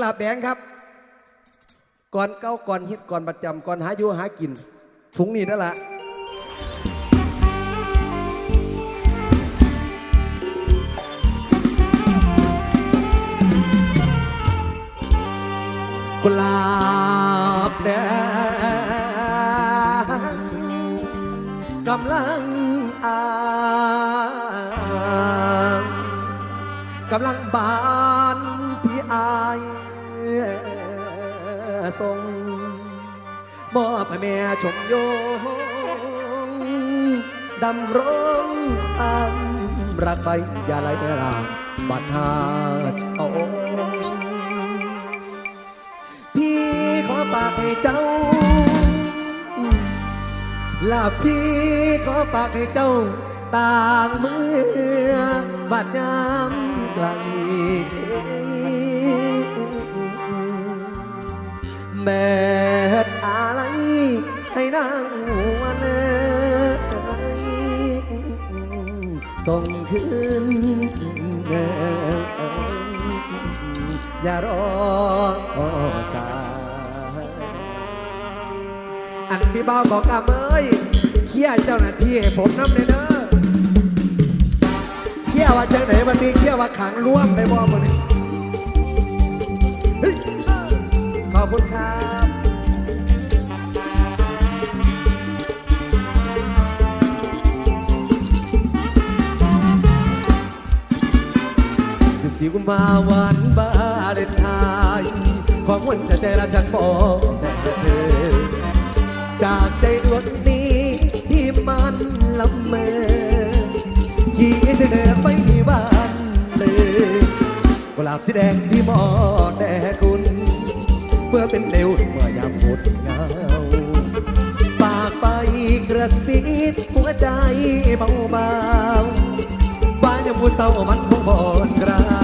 หลาบแดงครับ ก่อนเก้าก่อนฮิตก่อนประจำก่อนหาอยู่หากินถุงนี้นั่นแหละ ชมโยงดำรงความรักไปอย่าไหลรางบัดหาเจ้าพี่ขอฝากให้เจ้าลาพี่ขอฝากให้เจ้าต่างเมื่อบาดยามไกลแบ ส่งคืนอย่ารอสายอันพี่บ้าบอกกาเอ้ยเขี่ยเจ้าหน้าที่ให้ผมน้ำเลยเด้อเขี่ยว่าจังไหนวันนี้เขี่ยว่าขังร่วมในบ่อมันขอบคุณครับ สิบสี่กุมภาวันบาเลนไทน์ความวันจะใจละฉันบอกแต่เธอ จากใจดวงนี้ที่มันละเมอที่เธอเดินไม่มีวันเลยกุหลาบสีแดงที่มอแด่คุณเพื่อเป็นเร็วเมื่อยามหมดเงาปากไปกระซิบหัวใจเบาเบาๆบ้านยังมูเศร้ามันคงบอนกลา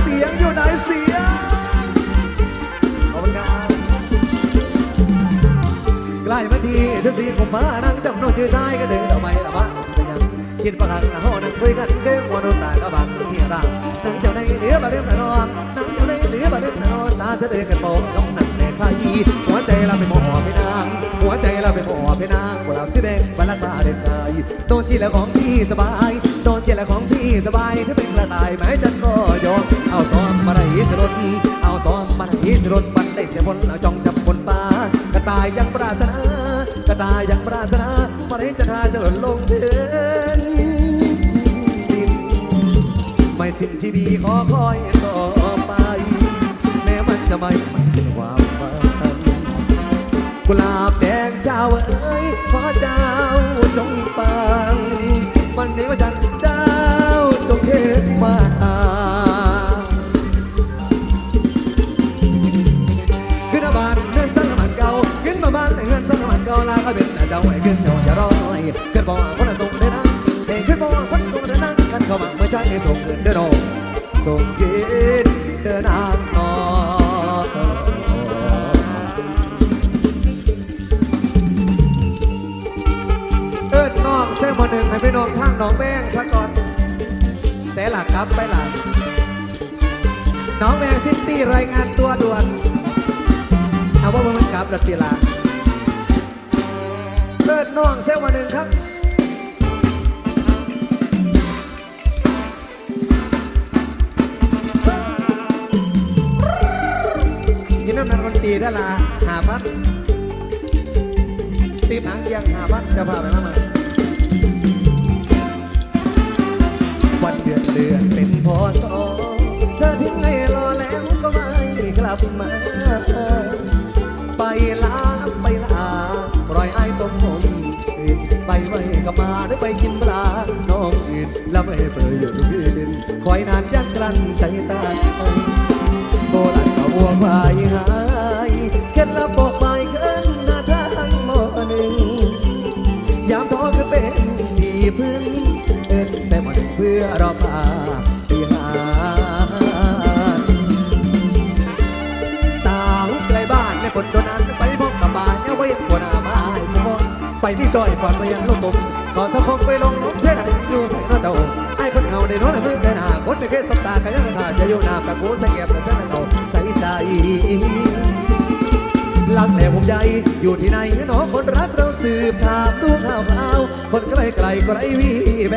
เสียงอยู่ไหนเสียงขอบคุณครับใกล้มาทีเสียสีผมมานั่งจำโน้ตชื่อชายก็ดึงดอกไม้ละบ้าสยังกินปลาหังนะฮอนั่งคุยกันเกมวันตาก็บางที่รังนั่งเจ้าในเหลือบาเล่มตะนองนั่งเจ้าในเหลือบาเล่มตะนองสาจะเดินกันโป่งกำนันในข้ายีหัวใจเราเป็นหมอพี่นางหัวใจเราเป็นหมอพี่นางกุหลาบสีแดงบาลักบาเด่นกายโดนชีแล้วของพี่สบาย ชีแล้วของพี่สบายถ้าเป็นกระต่ายแม้จันก็ยอมเอาซ้อมมาได้สรุปเอาซ้อมมาได้สรุปบันได้เสียผลเอาจ้องจับบนปากระต่ายยังปรารถนากระต่ายยังปรารถนามาได้จะทาจะหล่นลงพื้นดินไม่สิ้นชีวีขอคอยต่อไป แม้มันจะไม่ไมันสิ้นความฝันกุหลาบแดงเจ้าเอ้ยขอเจ้าจงปังวันนี้ว่าฉัน จ้าจงเห็นมาตาขึ้นมาบ้านเงินตั้งมันเก่าขึ้นมาบ้านเงินตั้งมันเก่าลาก็เป็นเจ้าไอ้ขึ้นโยนอย่ารอยขึ้นบ่อกคนละส่งเด้อนะเฮ้ขึ้นบ่อกคนส่งเด้อนะกันเข้ามาเมื่อใจส่งเงินเด้อน้องส่งกินเด้อนางนอเอิ้นน้องเส้นมาหนึ่งให้พี่น้องทางน้องแบงซะก่อน หลักครับไปหลังน้องแบงซิตี้รายงานตัวด่วนเอาว่ามันกลับดัดตีลาเลิศน้องเซลมาหนึ่งครับกินน้ำนันคนตีได้ละหาพัดตีหางเคียงหาพัดจะพาไปมาใวันเดือนเดือนเป็นพอสอเธอทิ้งให้รอแล้วก็ไม่กลับมาไปลาไปลาปล่อยไอ้ต้มผมอื่นไปไม่ก็มาหรือไปกินปลาน้องอื่นแล้วไม่เปรยอยู่ที่ดินคอยนานยันกลั้นใจตาโบราณก็บัวควายหา ตุ่มขอสังคงไปลงน้องเท่าไหร่อยู่ใส่น้อเจ้าไอ้คนเงาในน้องในมือแกหน้าคนในเคสสตอยู่น้ำตะกูใส่แก็บแต่เต้นเอาใส่ใจลักแหล่ผมใหญ่อยู่ที่ไหนน้องคนรักเราสืบถามดูข่าวข่าว คนไกลไกลก็ไรวีแว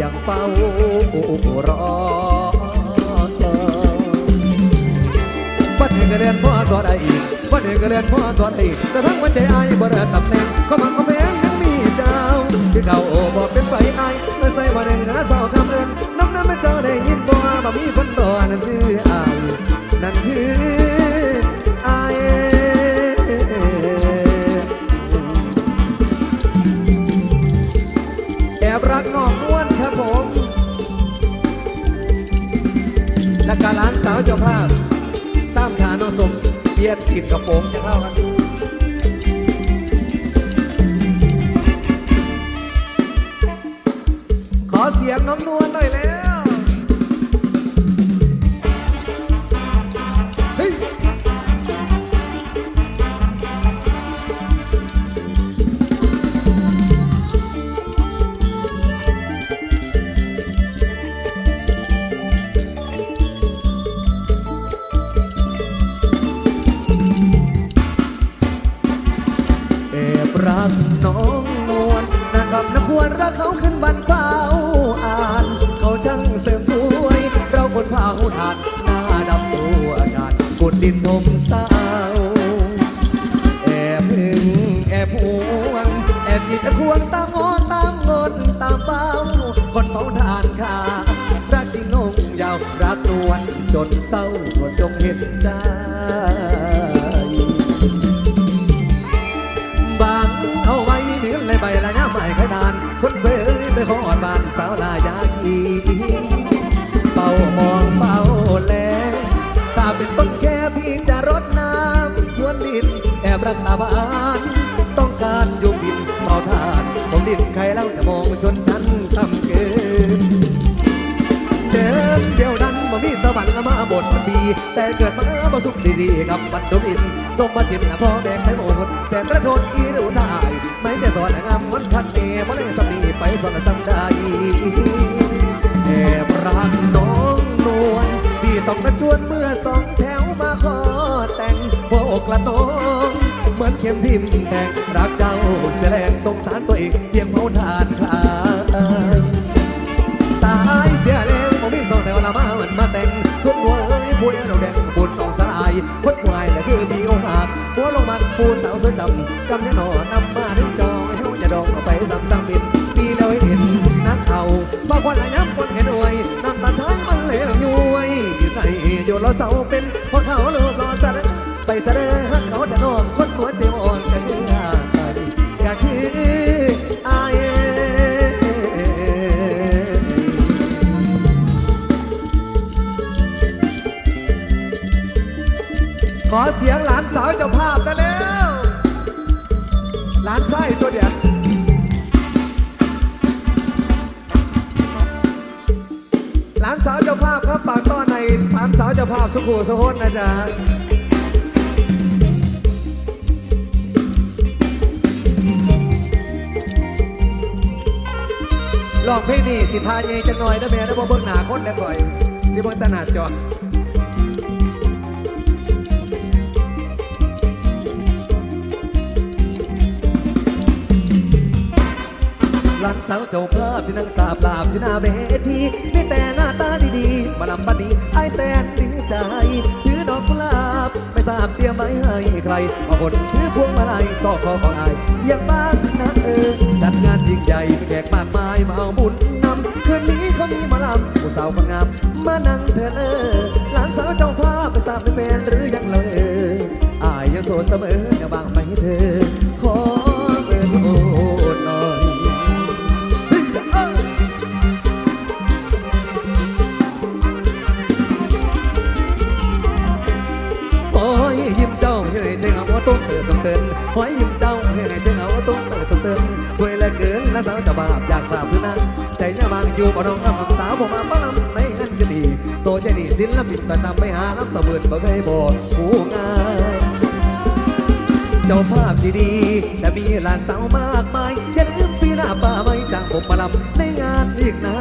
ยังเฝ้ารอวันหนึ่งก็เรียนพ่อสอนได้อีกวันหนึ่งก็เรียนพ่อสอนได้อีกแต่ทั้งวันใจอายบ่ได้ตำแหน่งก็มันก็แพงยังมีเจ้าที่เขาโอ้บอกเป็นไปอายเมื่อใส่วันหนึ่งหาเศร้าคำเอินน้ำน้ำเป็นเจ้าได้ยินบ่ว่าบ่มีคนรอนั่นคืออายนั่นคือ สีดกระโปรงจะเข้ากันขอเสียงน้องนวลหน่อยแล้ว กน้องนวลนะครับนะควรรักเขาขึ้นบันเผาอ่าน เขาช่างเสริมสวย เราคนเผาทานหน้าดำตัวกันกดดินทมเตาแอบหึงแอบหวง แอบจิตแอบพวงตามงอนตามเงินตามเป้าคนเฝ้าทานค่ารักจริงลงยาวรักนวลจนเศร้าทนจงเห็นใจ แอบรักตาบานต้องการอยู่บินเป่าทาน ผมดิ้นใครเล่าแต่มองชนชั้นทำเกินเดินเดียวนั้นบ่มีสวรรค์มาบทมันดี แต่เกิดมาบ่สุขดีๆกับบัดดลอินสมบัติจิตละพ่อแม่ไขโมดแสนระทนอีดูตาย ไม่แต่สอนละงามมันทันเมบ่ได้สำนีไปสอนสังได้แอบรักน้องนวลพี่ต้องกระจวนเมื่อสองแถวมาขอแต่งหัวอกละน้อง มือนเข็มทิมแทงรักเจ้าเสียแรงสงสารตัวเองเพียงเมาทานคลายตายเสียแล้วผมมีสองแต่เวลามามันมาแต่งทุกหัวเอ้ยพูดเราแดงบุญต้องสลายคนควายน่ะคือมีโอกาสหัวลงมันผู้สาวสวยซำกำยังหนอนำมาถึงจอให้เฮาอย่าดองเอาไปซำซ้ำบินปีแล้วเห็นนักเขาบางคนละย้ำคนเห็นอวยน้ำตาช้อยมันเหลวย้ยอยู่ในอยู่เราเสาเป็นพราะเขาลูกรอสะเดไปสดหักเขาแต่นอกคนหัวใจ ขอเสียงหลานสาวเจ้าภาพได้แล้ว หลานไส้ตัวเดียวหลานสาวเจ้าภาพครับปากต้อนในหลานสาวเจ้าภาพสุขุสุพจน์นะจ๊ะลองเพลงนี้สิทาเยจังหน่อยนะแม่นะบ่เบิ่งหน้าคนได้ก่อย สิเบิ่งแตหนาจอ สาวเจ้าภาพที่นั่งสาบลาบอยู่หน้าเวทีมีแต่หน้าตาดีๆมาลำบัดนี้ไอแสนดีใจถือดอกกุหลาบไม่ทราบเตรียมไว้ให้ใครบางคนถือพวงมาลัยซอกคอของอายอย่างบ้านนะเออจัดงานยิ่งใหญ่มีแขกมากมายมาเอาบุญนำคืนนี้เขามีมาลำผู้สาวคนงามมานั่งเธอเลอหลานสาวเจ้าภาพไปทราบเป็นแฟนหรือยังเลยอายยังโสดเสมออย่าบางไหมเธอขอ อยู่บ่น้องกับสาวผมมาป้าลำในหันก็ดีโตใจดีศิลปินแต่นำไม่หาลำตะเบิดบ่เคยบอกผู้งามเจ้าภาพที่ดีแต่มีหลานสาวมากมายอย่าลืมปีหน้าป่าไม่จ้างผมมาลำในงานอีกนะ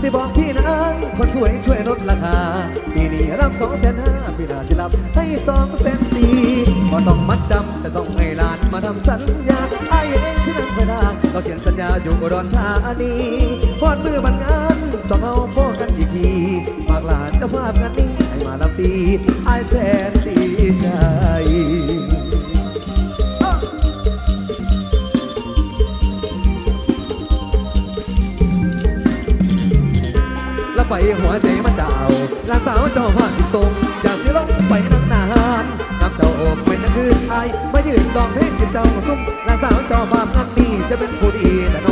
สิบอกพี่นางคนสวยช่วยลดราคาปีนี้รับสองแสนห้าปีหน้าสิรับให้สองแสนสี่ก็ต้องมัดจำแต่ต้องให้หลานมาทำสัญญาไอ้เองสินั้นไปได้ก็เขียนสัญญาอยู่อุดรธานี พอดมือมันงานสองเอาพ่อกันอีกทีฝากหลานเจ้าภาพกันนี้ให้มาลำปีไอ้แสนดีใจแล้วไปหัวใจมันเจ้าลานสาวเจ้าผ่านสิบทรงอยากสิลงไปนักนานน้ำเจ้าอบเป็นนักคืนไอายมายืนลองเพลงจิบเจ้าซุ้มลานสาวเจ้าภาพงานดีจะเป็นผู้ดีแต่น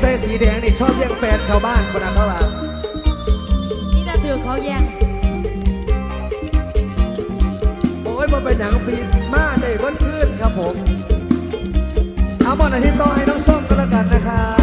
ใดใส่สีแดงนี่ชอบแย่งแฟนชาวบ้านคนนั้นเขาว่านี่จะถือเขาแย่งโอ้ยมันเป็นอย่างฟีมาได้เบิ้ลขึ้นครับผม เอาบอลอาทิตย์ต่อให้น้องส้มก็แล้วกันนะครับ